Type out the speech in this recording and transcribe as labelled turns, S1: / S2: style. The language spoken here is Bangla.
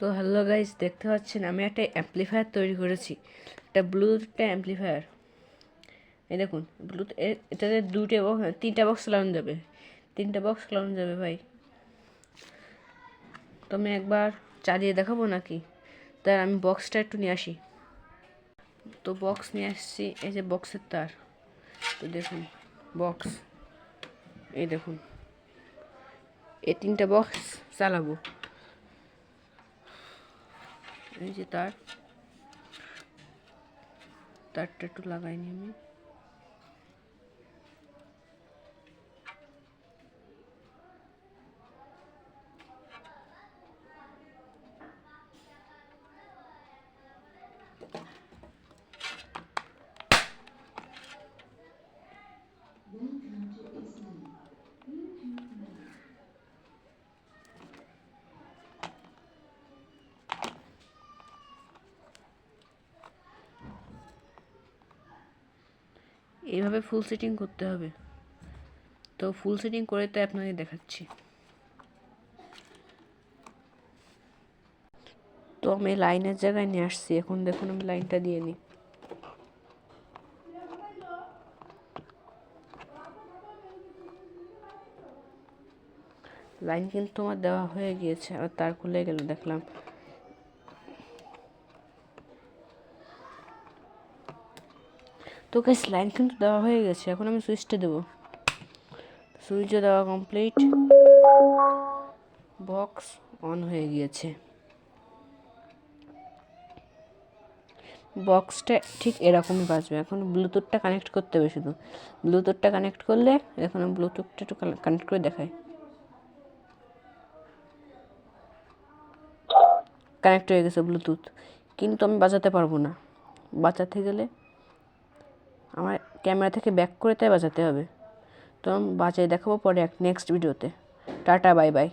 S1: তো হ্যালো গাইস, দেখতে পাচ্ছেন আমি একটা অ্যাম্পলিফায়ার তৈরি করেছি। একটা ব্লুটুথটা অ্যাম্পলিফায়ার এই দেখুন ব্লুটুথ এটাতে দুটো বক্স তিনটা বক্স লাগানো যাবে। তিনটা বক্স লাগানো যাবে ভাই। তো আমি একবার চালিয়ে দেখাবো নাকি? তার আমি বক্সটা একটু নিয়ে আসি। তো বক্স নিয়ে আসছি, এই যে বক্সের তার। তো দেখুন বক্স এই দেখুন, এই তিনটা বক্স চালাবো। এই যে তার তারটা একটু লাগাইনি আমি। এইভাবে ফুল সেটিং করতে হবে। তো ফুল সেটিং করে তো আপনাকে দেখাচ্ছি। তো আমি লাইনের জায়গায় নিয়ে আসছি। এখন দেখুন, আমি লাইনটা দিয়ে নিই। লাইন কিন্তু আমার দেওয়া হয়ে গিয়েছে, আর তার খুলে গেল, দেখলাম। তো গ্যাস লাইন কিন্তু দেওয়া হয়ে গেছে, এখন আমি সুইচটা দেবো। সুইচও দেওয়া কমপ্লিট বক্স অন হয়ে গিয়েছে। বক্সটা ঠিক এরকমই বাজবে, এখন ব্লুটুথটা কানেক্ট করতে হবে শুধু। ব্লুটুথটা কানেক্ট করলে এখন ব্লুটুথটা একটু কানেক্ট করে দেখাই। কানেক্ট হয়ে গেছে ব্লুটুথ। কিন্তু আমি বাজাতে পারব না। বাঁচাতে গেলে আমার ক্যামেরা থেকে ব্যাক করে তাই বাঁচাতে হবে। তো বাজাই দেখাবো পরে এক নেক্সট ভিডিওতে টাটা বাই বাই